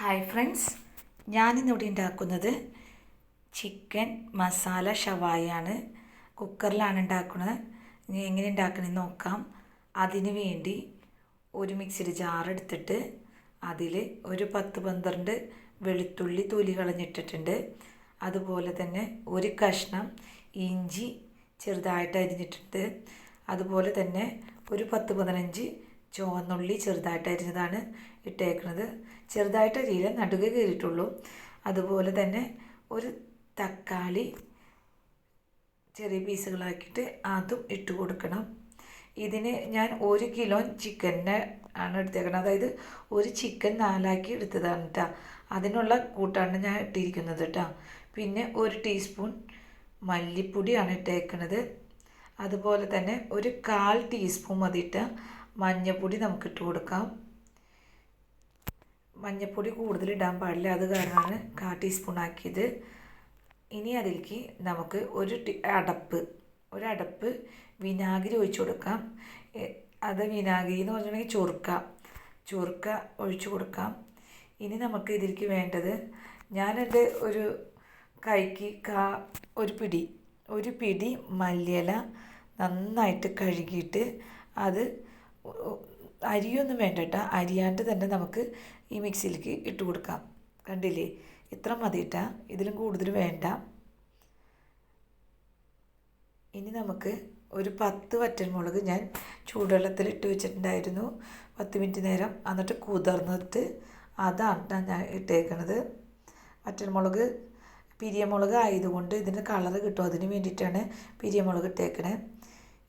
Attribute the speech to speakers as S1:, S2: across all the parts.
S1: Hi friends ഞാനിന്നിവിടെ ഉണ്ടാക്കുന്നത് chicken masala ഷവായാണ് കുക്കറിലാണ് ഉണ്ടാക്കുന്നത്. ഇനി എങ്ങനെ ഉണ്ടാക്കണമെന്ന് നോക്കാം. അതിന് വേണ്ടി ഒരു മിക്സിയുടെ ജാർ എടുത്തിട്ട് അതിൽ ഒരു പത്ത് പന്ത്രണ്ട് വെളുത്തുള്ളി തൊലി കളഞ്ഞിട്ടിട്ടുണ്ട്. അതുപോലെ തന്നെ ഒരു കഷ്ണം ഇഞ്ചി ചെറുതായിട്ട് അരിഞ്ഞിട്ടുണ്ട്. അതുപോലെ തന്നെ ഒരു പത്ത് പതിനഞ്ച് ചുവന്നുള്ളി ചെറുതായിട്ട് അരിഞ്ഞതാണ് ഇട്ടേക്കുന്നത് ചെറുതായിട്ട് അരിയില്ല നടുക കയറിയിട്ടുള്ളൂ അതുപോലെ തന്നെ ഒരു തക്കാളി ചെറിയ പീസുകളാക്കിയിട്ട് അതും ഇട്ട് കൊടുക്കണം. ഇതിന് ഞാൻ ഒരു കിലോ ചിക്കനെ ആണ് എടുത്തേക്കുന്നത് അതായത് ഒരു ചിക്കൻ നാലാക്കി എടുത്തതാണ് കേട്ടോ അതിനുള്ള കൂട്ടാണ് ഞാൻ ഇട്ടിരിക്കുന്നത് കേട്ടോ പിന്നെ ഒരു ടീസ്പൂൺ മല്ലിപ്പൊടിയാണ് ഇട്ടേക്കുന്നത് അതുപോലെ തന്നെ ഒരു കാൽ ടീസ്പൂൺ മതിയിട്ട മഞ്ഞൾപ്പൊടി നമുക്ക് ഇട്ട് കൊടുക്കാം. മഞ്ഞൾപ്പൊടി കൂടുതൽ ഇടാൻ പാടില്ല. അത് കാരണമാണ് കാ ടീസ്പൂൺ ആക്കിയത് ഇനി അതിലേക്ക് നമുക്ക് ഒരു അടപ്പ് ഒരു അടപ്പ് വിനാഗിരി ഒഴിച്ചു കൊടുക്കാം. അത് വിനാഗിരി എന്ന് പറഞ്ഞിട്ടുണ്ടെങ്കിൽ ചൊറുക്ക ചൊറുക്ക ഒഴിച്ചു കൊടുക്കാം. ഇനി നമുക്ക് ഇതിലേക്ക് വേണ്ടത് ഞാനെന്റെ ഒരു കൈക്ക് കാ ഒരു പിടി ഒരു പിടി മല്ലിയില നന്നായിട്ട് കഴുകിയിട്ട് അത് അരിയൊന്നും വേണ്ട കേട്ടോ അരിയാണ്ട് തന്നെ നമുക്ക് ഈ മിക്സിയിലേക്ക് ഇട്ട് കൊടുക്കാം. കണ്ടില്ലേ? ഇത്ര മതി കേട്ടോ ഇതിലും കൂടുതൽ വേണ്ട. ഇനി നമുക്ക് ഒരു പത്ത് വറ്റൻമുളക് ഞാൻ ചൂടുവെള്ളത്തിൽ ഇട്ട് വെച്ചിട്ടുണ്ടായിരുന്നു. പത്ത് മിനിറ്റ് നേരം എന്നിട്ട് കുതിർന്നിട്ട് അതാണ് ഞാൻ ഇട്ടേക്കണത്. വറ്റൻമുളക് പിരിയമുളക് ആയതുകൊണ്ട് ഇതിന്റെ കളറ് കിട്ടും. അതിന് വേണ്ടിയിട്ടാണ് പിരിയമുളക് ഇട്ടേക്കണേ.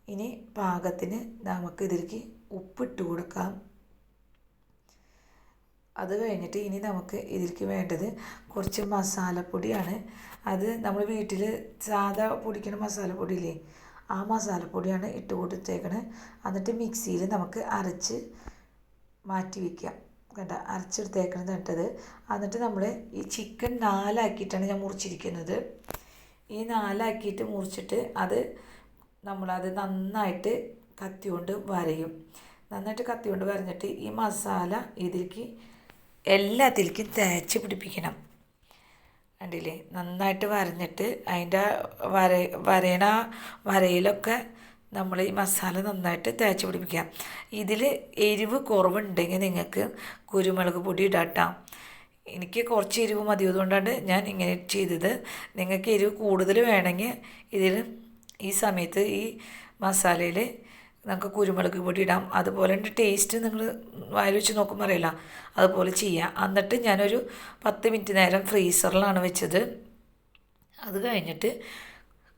S1: ഇനി പാകത്തിന് നമുക്ക് ഇതിലേക്ക് ഉപ്പിട്ട് കൊടുക്കാം. അത് കഴിഞ്ഞിട്ട് ഇനി നമുക്ക് ഇതിലേക്ക് വേണ്ടത് കുറച്ച് മസാലപ്പൊടിയാണ്. അത് നമ്മൾ വീട്ടിൽ സാധാ പൊടിക്കുന്ന മസാലപ്പൊടിയില്ലേ ആ മസാലപ്പൊടിയാണ് ഇട്ട് കൊടുത്തേക്കണത് എന്നിട്ട് മിക്സിയിൽ നമുക്ക് അരച്ച് മാറ്റി വയ്ക്കാം കണ്ട അരച്ചെടുത്തേക്കണത് കണ്ടത് എന്നിട്ട് നമ്മൾ ഈ ചിക്കൻ നാലാക്കിയിട്ടാണ് ഞാൻ മുറിച്ചിരിക്കുന്നത്. ഈ നാലാക്കിയിട്ട് മുറിച്ചിട്ട് അത് നമ്മളത് നന്നായിട്ട് കത്തി കൊണ്ട് വരയും. നന്നായിട്ട് കത്തി കൊണ്ട് വരഞ്ഞിട്ട് ഈ മസാല ഇതിലേക്ക് എല്ലാത്തിലേക്കും തേച്ച് പിടിപ്പിക്കണം. കണ്ടില്ലേ? നന്നായിട്ട് വരഞ്ഞിട്ട് അതിന്റെ വര വരയണ വരയിലൊക്കെ നമ്മൾ ഈ മസാല നന്നായിട്ട് തേച്ച് പിടിപ്പിക്കാം. ഇതിൽ എരിവ് കുറവുണ്ടെങ്കിൽ നിങ്ങൾക്ക് കുരുമുളക് പൊടി ഇടാട്ടാം എനിക്ക് കുറച്ച് എരിവ് മതി അതുകൊണ്ടാണ് ഞാൻ ഇങ്ങനെ ചെയ്തത്. നിങ്ങൾക്ക് എരിവ് കൂടുതൽ വേണമെങ്കിൽ ഇതിൽ ഈ സമയത്ത് ഈ മസാലയിൽ നമുക്ക് കുരുമുളക് പൊടി ഇടാം. അതുപോലെ ടേസ്റ്റ് നിങ്ങൾ വായിൽ വെച്ച് നോക്കുമ്പോൾ അറിയില്ല. അതുപോലെ ചെയ്യാം. എന്നിട്ട് ഞാനൊരു പത്ത് മിനിറ്റ് നേരം ഫ്രീസറിലാണ് വെച്ചത്. അത് കഴിഞ്ഞിട്ട്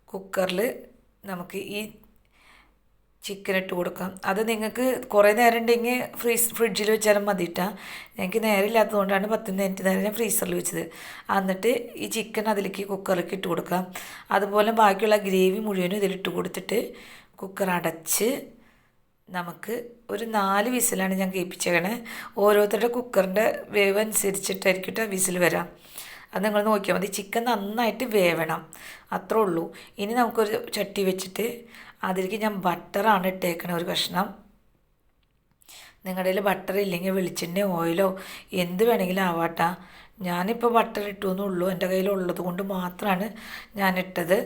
S1: കുക്കറിൽ നമുക്ക് ഈ ചിക്കൻ ഇട്ട് കൊടുക്കാം. അത് നിങ്ങൾക്ക് കുറേ നേരം ഉണ്ടെങ്കിൽ ഫ്രീസ് ഫ്രിഡ്ജിൽ വെച്ചാലും മതി കേട്ടോ ഞങ്ങൾക്ക് നേരം ഇല്ലാത്തതുകൊണ്ടാണ് പത്ത് മിനിറ്റ് നേരം ഞാൻ ഫ്രീസറിൽ വെച്ചത്. എന്നിട്ട് ഈ ചിക്കൻ അതിലേക്ക് കുക്കറിലേക്ക് ഇട്ട് കൊടുക്കാം. അതുപോലെ ബാക്കിയുള്ള ഗ്രേവി മുഴുവനും ഇതിലിട്ട് കൊടുത്തിട്ട് കുക്കർ അടച്ച് നമുക്ക് ഒരു നാല് വിസിലാണ് ഞാൻ കേൾപ്പിച്ചേക്കണേ. ഓരോരുത്തരുടെ കുക്കറിന്റെ വേവ് അനുസരിച്ചിട്ടായിരിക്കും ട്ടോ വിസിൽ വരാം. അത് നിങ്ങൾ നോക്കിയാൽ മതി. ചിക്കൻ നന്നായിട്ട് വേവണം. അത്രേ ഉള്ളൂ. ഇനി നമുക്കൊരു ചട്ടി വെച്ചിട്ട് അതിലേക്ക് ഞാൻ ബട്ടറാണ് ഇട്ടേക്കണ. ഒരു കഷ്ണം. നിങ്ങളുടെ ബട്ടർ ഇല്ലെങ്കിൽ വെളിച്ചെണ്ണ ഓയിലോ എന്ത് വേണമെങ്കിലും ആവാട്ടാ. ഞാനിപ്പോൾ ബട്ടർ ഇട്ടു എന്നുള്ളൂ. എന്റെ കയ്യിലുള്ളത് കൊണ്ട് മാത്രമാണ് ഞാൻ ഇട്ടത്.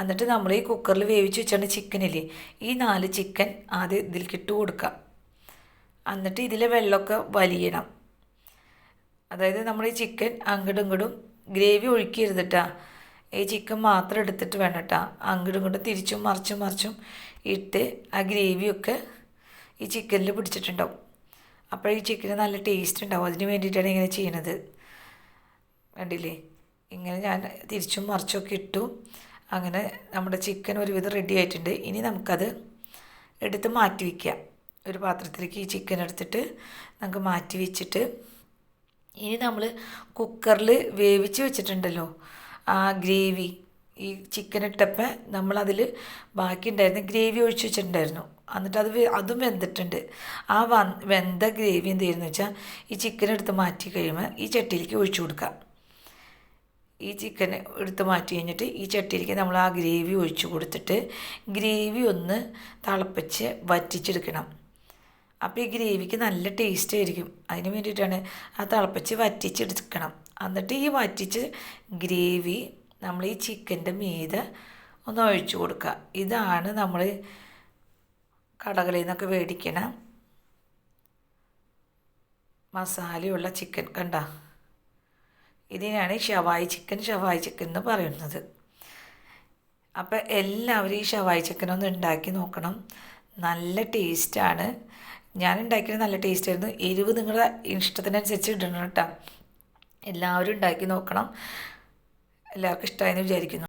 S1: എന്നിട്ട് നമ്മൾ ഈ കുക്കറിൽ വേവിച്ച് വെച്ചാണ് ചിക്കനില്ലേ ഈ നാല് ചിക്കൻ ആദ്യം ഇതിലേക്ക് ഇട്ട് കൊടുക്കാം. എന്നിട്ട് ഇതിലെ വെള്ളമൊക്കെ വലിയണം. അതായത് നമ്മൾ ഈ ചിക്കൻ അങ്ങോട്ടും ഇങ്ങോട്ടും ഗ്രേവി ഒഴിക്കരുതിട്ടാ. ഈ ചിക്കൻ മാത്രം എടുത്തിട്ട് വേണം കേട്ടാ അങ്ങോട്ടും ഇങ്ങോട്ടും തിരിച്ചും മറിച്ചും മറിച്ചും ഇട്ട് ആ ഗ്രേവിയൊക്കെ ഈ ചിക്കനിൽ പിടിച്ചിട്ടുണ്ടാവും. അപ്പോൾ ഈ ചിക്കന് നല്ല ടേസ്റ്റ് ഉണ്ടാവും. അതിന് വേണ്ടിയിട്ടാണ് ഇങ്ങനെ ചെയ്യണത്. കണ്ടില്ലേ? ഇങ്ങനെ ഞാൻ തിരിച്ചും മറിച്ചൊക്കെ ഇട്ടു. അങ്ങനെ നമ്മുടെ ചിക്കൻ ഒരുവിധം റെഡി ആയിട്ടുണ്ട്. ഇനി നമുക്കത് എടുത്ത് മാറ്റി വയ്ക്കാം. ഒരു പാത്രത്തിലേക്ക് ഈ ചിക്കൻ എടുത്തിട്ട് നമുക്ക് മാറ്റി വെച്ചിട്ട് ഇനി നമ്മൾ കുക്കറിൽ വേവിച്ച് വെച്ചിട്ടുണ്ടല്ലോ. ആ ഗ്രേവി ഈ ചിക്കൻ ഇട്ടപ്പോൾ നമ്മളതിൽ ബാക്കി ഉണ്ടായിരുന്ന ഗ്രേവി ഒഴിച്ച് വെച്ചിട്ടുണ്ടായിരുന്നു. എന്നിട്ട് അത് അതും വെന്തിട്ടുണ്ട്. ആ വ വെന്ത ഗ്രേവി എന്ത് ചെയ്യുന്നു വെച്ചാൽ ഈ ചിക്കൻ എടുത്ത് മാറ്റി കഴിയുമ്പോൾ ഈ ചട്ടിയിലേക്ക് ഒഴിച്ചു കൊടുക്കുക ഈ ചിക്കൻ എടുത്ത് മാറ്റി കഴിഞ്ഞിട്ട് ഈ ചട്ടിയിലേക്ക് നമ്മൾ ആ ഗ്രേവി ഒഴിച്ചു കൊടുത്തിട്ട് ഗ്രേവി ഒന്ന് തിളപ്പിച്ച് വറ്റിച്ചെടുക്കണം. അപ്പോൾ ഈ ഗ്രേവിക്ക് നല്ല ടേസ്റ്റ് ആയിരിക്കും. അതിന് വേണ്ടിയിട്ടാണ് ആ തിളപ്പിച്ച് വറ്റിച്ചെടുക്കണം. എന്നിട്ട് ഈ വറ്റിച്ച് ഗ്രേവി നമ്മൾ ഈ ചിക്കന്റെ മീതെ ഒന്ന് ഒഴിച്ചു കൊടുക്കുക ഇതാണ് നമ്മൾ കടകളിൽ നിന്നൊക്കെ മേടിക്കണ മസാലയുള്ള ചിക്കൻ കണ്ട? ഇതിനാണ് ഷവായി ചിക്കൻ ഷവായി ചിക്കൻ എന്ന് പറയുന്നത്. അപ്പോൾ എല്ലാവരും ഈ ഷവായി ചിക്കൻ ഒന്ന് ഉണ്ടാക്കി നോക്കണം. നല്ല ടേസ്റ്റാണ്. ഞാൻ ഉണ്ടാക്കിയത് നല്ല ടേസ്റ്റ് ആയിരുന്നു എരിവ് നിങ്ങളുടെ ഇഷ്ടത്തിനനുസരിച്ച് ഇടണം കേട്ടോ. എല്ലാവരും ഉണ്ടാക്കി നോക്കണം. എല്ലാവർക്കും ഇഷ്ടമായെന്ന് വിചാരിക്കുന്നു.